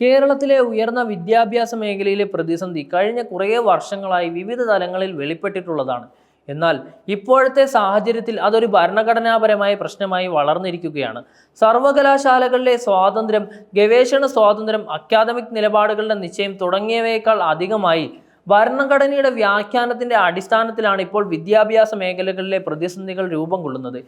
കേരളത്തിലെ ഉയർന്ന വിദ്യാഭ്യാസ മേഖലയിലെ പ്രതിസന്ധി കഴിഞ്ഞ കുറേ വർഷങ്ങളായി വിവിധ തലങ്ങളിൽ വെളിപ്പെട്ടിട്ടുള്ളതാണ്. എന്നാൽ ഇപ്പോഴത്തെ സാഹചര്യത്തിൽ അതൊരു ഭരണഘടനാപരമായ പ്രശ്നമായി വളർന്നിരിക്കുകയാണ്. സർവകലാശാലകളിലെ സ്വാതന്ത്ര്യം ഗവേഷണ സ്വാതന്ത്ര്യം അക്കാദമിക് നിലപാടുകളുടെ നിശ്ചയം തുടങ്ങിയവയേക്കാൾ അധികമായി ഭരണഘടനയുടെ വ്യാഖ്യാനത്തിന്റെ അടിസ്ഥാനത്തിലാണ് ഇപ്പോൾ വിദ്യാഭ്യാസ മേഖലകളിലെ പ്രതിസന്ധികൾ രൂപം കൊള്ളുന്നത്.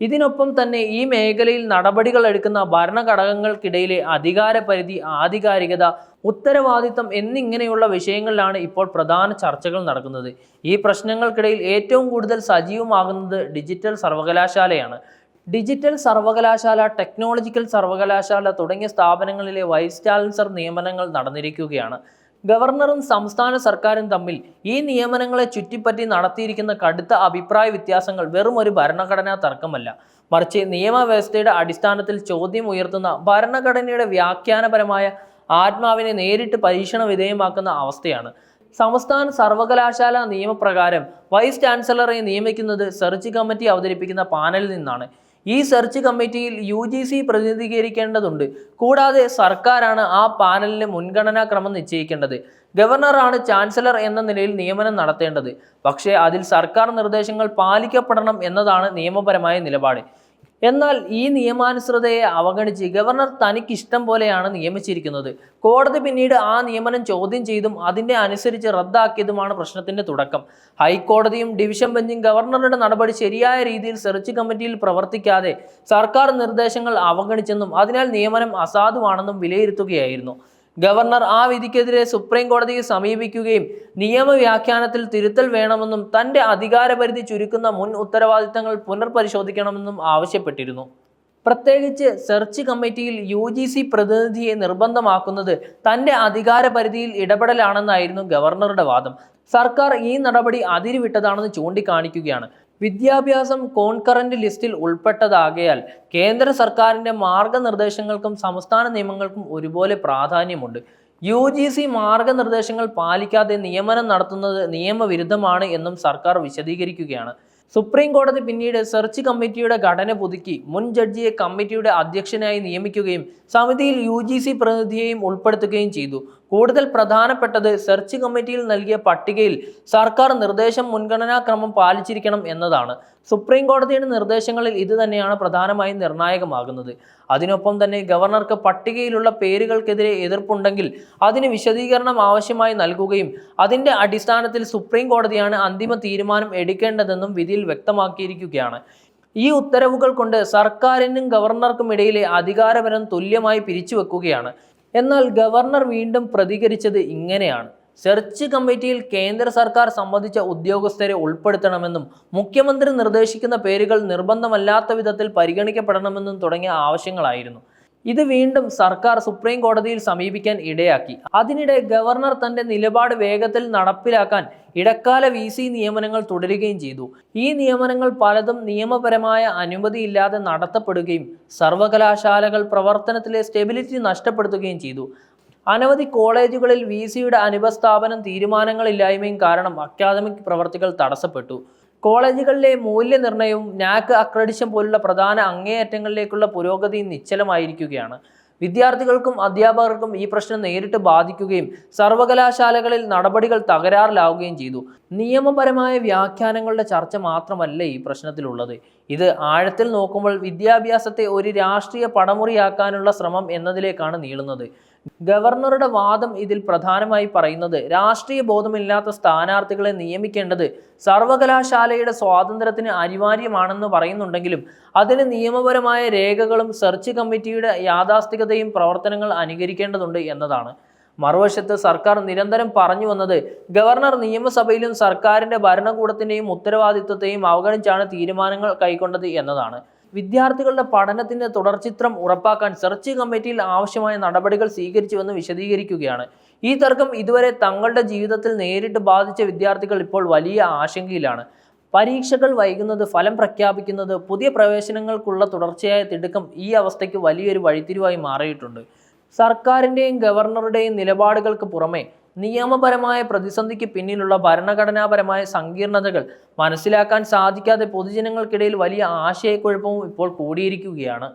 ഇതിനൊപ്പം തന്നെ ഈ മേഖലയിൽ നടപടികൾ എടുക്കുന്ന ഭരണഘടകങ്ങൾക്കിടയിലെ അധികാരപരിധി ആധികാരികത ഉത്തരവാദിത്തം എന്നിങ്ങനെയുള്ള വിഷയങ്ങളിലാണ് ഇപ്പോൾ പ്രധാന ചർച്ചകൾ നടക്കുന്നത്. ഈ പ്രശ്നങ്ങൾക്കിടയിൽ ഏറ്റവും കൂടുതൽ സജീവമാകുന്നത് ഡിജിറ്റൽ സർവകലാശാലയാണ്. ഡിജിറ്റൽ സർവകലാശാല ടെക്നോളജിക്കൽ സർവകലാശാല തുടങ്ങിയ സ്ഥാപനങ്ങളിലെ വൈസ് ചാൻസലർ നിയമനങ്ങൾ നടന്നിരിക്കുകയാണ്. ഗവർണറും സംസ്ഥാന സർക്കാരും തമ്മിൽ ഈ നിയമനങ്ങളെ ചുറ്റിപ്പറ്റി നടത്തിയിരിക്കുന്ന കടുത്ത അഭിപ്രായ വ്യത്യാസങ്ങൾ വെറും ഒരു ഭരണഘടനാ തർക്കമല്ല. മറിച്ച് നിയമവ്യവസ്ഥയുടെ അടിസ്ഥാനത്തിൽ ചോദ്യം ഉയർത്തുന്ന ഭരണഘടനയുടെ വ്യാഖ്യാനപരമായ ആത്മാവിനെ നേരിട്ട് പരീക്ഷണ വിധേയമാക്കുന്ന അവസ്ഥയാണ്. സംസ്ഥാന സർവകലാശാല നിയമപ്രകാരം വൈസ് ചാൻസലറെ നിയമിക്കുന്നത് സെർച്ച് കമ്മിറ്റി അവതരിപ്പിക്കുന്ന പാനലിൽ നിന്നാണ്. ഈ സെർച്ച് കമ്മിറ്റിയിൽ യു ജി സി പ്രതിനിധീകരിക്കേണ്ടതുണ്ട്. കൂടാതെ സർക്കാരാണ് ആ പാനലിന് മുൻഗണനാ ക്രമം നിശ്ചയിക്കേണ്ടത്. ഗവർണറാണ് ചാൻസലർ എന്ന നിലയിൽ നിയമനം നടത്തേണ്ടത്. പക്ഷേ അതിൽ സർക്കാർ നിർദ്ദേശങ്ങൾ പാലിക്കപ്പെടണം എന്നതാണ് നിയമപരമായ നിലപാട്. എന്നാൽ ഈ നിയമാനുസൃതയെ അവഗണിച്ച് ഗവർണർ തനിക്ക് ഇഷ്ടം പോലെയാണ് നിയമിച്ചിരിക്കുന്നത്. കോടതി പിന്നീട് ആ നിയമനം ചോദ്യം ചെയ്തും അതിനെ അനുസരിച്ച് റദ്ദാക്കിയതുമാണ് പ്രശ്നത്തിന്റെ തുടക്കം. ഹൈക്കോടതിയും ഡിവിഷൻ ബെഞ്ചും ഗവർണറുടെ നടപടി ശരിയായ രീതിയിൽ സെർച്ച് കമ്മിറ്റിയിൽ പ്രവർത്തിക്കാതെ സർക്കാർ നിർദ്ദേശങ്ങൾ അവഗണിച്ചെന്നും അതിനാൽ നിയമനം അസാധുവാണെന്നും വിലയിരുത്തുകയായിരുന്നു. ഗവർണർ ആ വിധിക്കെതിരെ സുപ്രീം കോടതിയെ സമീപിക്കുകയും നിയമവ്യാഖ്യാനത്തിൽ തിരുത്തൽ വേണമെന്നും തന്റെ അധികാരപരിധി ചുരുക്കുന്ന മുൻ ഉത്തരവാദിത്തങ്ങൾ പുനർപരിശോധിക്കണമെന്നും ആവശ്യപ്പെട്ടിരുന്നു. പ്രത്യേകിച്ച് സെർച്ച് കമ്മിറ്റിയിൽ യു ജി സി പ്രതിനിധിയെ നിർബന്ധമാക്കുന്നത് തന്റെ അധികാരപരിധിയിൽ ഇടപെടലാണെന്നായിരുന്നു ഗവർണറുടെ വാദം. സർക്കാർ ഈ നടപടി അതിരുവിട്ടതാണെന്ന് ചൂണ്ടിക്കാണിക്കുകയാണ്. വിദ്യാഭ്യാസം കോൺകറന്റ് ലിസ്റ്റിൽ ഉൾപ്പെട്ടതാകയാൽ കേന്ദ്ര സർക്കാരിന്റെ മാർഗനിർദ്ദേശങ്ങൾക്കും സംസ്ഥാന നിയമങ്ങൾക്കും ഒരുപോലെ പ്രാധാന്യമുണ്ട്. യു ജി സി മാർഗനിർദ്ദേശങ്ങൾ പാലിക്കാതെ നിയമനം നടത്തുന്നത് നിയമവിരുദ്ധമാണ് എന്നും സർക്കാർ വിശദീകരിക്കുകയാണ്. സുപ്രീം കോടതി പിന്നീട് സെർച്ച് കമ്മിറ്റിയുടെ ഘടന പുതുക്കി മുൻ ജഡ്ജിയെ കമ്മിറ്റിയുടെ അധ്യക്ഷനായി നിയമിക്കുകയും സമിതിയിൽ യു ജി സി പ്രതിനിധിയെയും ഉൾപ്പെടുത്തുകയും ചെയ്തു. കൂടുതൽ പ്രധാനപ്പെട്ടത് സെർച്ച് കമ്മിറ്റിയിൽ നൽകിയ പട്ടികയിൽ സർക്കാർ നിർദ്ദേശം മുൻഗണനാക്രമം പാലിച്ചിരിക്കണം എന്നതാണ്. സുപ്രീം കോടതിയുടെ നിർദ്ദേശങ്ങളിൽ ഇത് തന്നെയാണ് പ്രധാനമായും നിർണായകമാകുന്നത്. അതിനൊപ്പം തന്നെ ഗവർണർക്ക് പട്ടികയിലുള്ള പേരുകൾക്കെതിരെ എതിർപ്പുണ്ടെങ്കിൽ അതിന് വിശദീകരണം ആവശ്യമായി നൽകുകയും അതിന്റെ അടിസ്ഥാനത്തിൽ സുപ്രീം കോടതിയാണ് അന്തിമ തീരുമാനം എടുക്കേണ്ടതെന്നും വിധിയിൽ വ്യക്തമാക്കിയിരിക്കുകയാണ്. ഈ ഉത്തരവുകൾ കൊണ്ട് സർക്കാരിനും ഗവർണർക്കും ഇടയിലെ അധികാരപരം തുല്യമായി പിരിച്ചുവെക്കുകയാണ്. എന്നാൽ ഗവർണർ വീണ്ടും പ്രതികരിച്ചത് ഇങ്ങനെയാണ്. സെർച്ച് കമ്മിറ്റിയിൽ കേന്ദ്ര സർക്കാർ സംബന്ധിച്ച ഉദ്യോഗസ്ഥരെ ഉൾപ്പെടുത്തണമെന്നും മുഖ്യമന്ത്രി നിർദ്ദേശിക്കുന്ന പേരുകൾ നിർബന്ധമല്ലാത്ത വിധത്തിൽ പരിഗണിക്കപ്പെടണമെന്നും തുടങ്ങിയ ആവശ്യങ്ങളായിരുന്നു. ഇത് വീണ്ടും സർക്കാർ സുപ്രീം കോടതിയിൽ സമീപിക്കാൻ ഇടയാക്കി. അതിനിടെ ഗവർണർ തന്റെ നിലപാട് വേഗത്തിൽ നടപ്പിലാക്കാൻ ഇടക്കാല വി സി നിയമനങ്ങൾ തുടരുകയും ചെയ്തു. ഈ നിയമനങ്ങൾ പലതും നിയമപരമായ അനുമതിയില്ലാതെ നടത്തപ്പെടുകയും സർവകലാശാലകൾ പ്രവർത്തനത്തിലെ സ്റ്റെബിലിറ്റി നഷ്ടപ്പെടുത്തുകയും ചെയ്തു. അനവധി കോളേജുകളിൽ വി സിയുടെ അനുപസ്ഥാപനം തീരുമാനങ്ങളില്ലായ്മയും കാരണം അക്കാദമിക് പ്രവർത്തികൾ തടസ്സപ്പെട്ടു. കോളേജുകളിലെ മൂല്യനിർണയവും നാക് അക്രഡിഷൻ പോലുള്ള പ്രധാന അങ്ങേയറ്റങ്ങളിലേക്കുള്ള പുരോഗതി നിശ്ചലമായിരിക്കുകയാണ്. വിദ്യാർത്ഥികൾക്കും അധ്യാപകർക്കും ഈ പ്രശ്നം നേരിട്ട് ബാധിക്കുകയും സർവകലാശാലകളിൽ നടപടികൾ തകരാറിലാവുകയും ചെയ്തു. നിയമപരമായ വ്യാഖ്യാനങ്ങളുടെ ചർച്ച മാത്രമല്ല ഈ പ്രശ്നത്തിലുള്ളത്. ഇത് ആഴത്തിൽ നോക്കുമ്പോൾ വിദ്യാഭ്യാസത്തെ ഒരു രാഷ്ട്രീയ പടമുറിയാക്കാനുള്ള ശ്രമം എന്നതിലേക്കാണ് നീളുന്നത്. ഗവർണറുടെ വാദം ഇതിൽ പ്രധാനമായി പറയുന്നത് രാഷ്ട്രീയ ബോധമില്ലാത്ത സ്ഥാനാർത്ഥികളെ നിയമിക്കേണ്ടത് സർവകലാശാലയുടെ സ്വാതന്ത്ര്യത്തിന് അനിവാര്യമാണെന്ന് പറയുന്നുണ്ടെങ്കിലും അതിന് നിയമപരമായ രേഖകളും സെർച്ച് കമ്മിറ്റിയുടെ യാഥാസ്ഥികതയും പ്രവർത്തനങ്ങൾ അനുകരിക്കേണ്ടതുണ്ട് എന്നതാണ്. മറുവശത്ത് സർക്കാർ നിരന്തരം പറഞ്ഞു വന്നത് ഗവർണർ നിയമസഭയിലും സർക്കാരിന്റെ ഭരണകൂടത്തിന്റെയും ഉത്തരവാദിത്വത്തെയും അവഗണിച്ചാണ് തീരുമാനങ്ങൾ കൈക്കൊണ്ടത് എന്നതാണ്. വിദ്യാർത്ഥികളുടെ പഠനത്തിന്റെ തുടർചിത്രം ഉറപ്പാക്കാൻ സെർച്ച് കമ്മിറ്റിയിൽ ആവശ്യമായ നടപടികൾ സ്വീകരിച്ചുവെന്ന് വിശദീകരിക്കുകയാണ്. ഈ തർക്കം ഇതുവരെ തങ്ങളുടെ ജീവിതത്തിൽ നേരിട്ട് ബാധിച്ച വിദ്യാർത്ഥികൾ ഇപ്പോൾ വലിയ ആശങ്കയിലാണ്. പരീക്ഷകൾ വൈകുന്നത് ഫലം പ്രഖ്യാപിക്കുന്നത് പുതിയ പ്രവേശനങ്ങൾക്കുള്ള തുടർച്ചയായ തിടുക്കം ഈ അവസ്ഥയ്ക്ക് വലിയൊരു വഴിത്തിരിവായി മാറിയിട്ടുണ്ട്. സർക്കാരിന്റെയും ഗവർണറുടെയും നിലപാടുകൾക്ക് പുറമെ നിയമപരമായ പ്രതിസന്ധിക്ക് പിന്നിലുള്ള ഭരണഘടനാപരമായ സങ്കീർണതകൾ മനസ്സിലാക്കാൻ സാധിക്കാതെ പൊതുജനങ്ങൾക്കിടയിൽ വലിയ ആശയക്കുഴപ്പവും ഇപ്പോൾ കൂടിയിരിക്കുകയാണ്.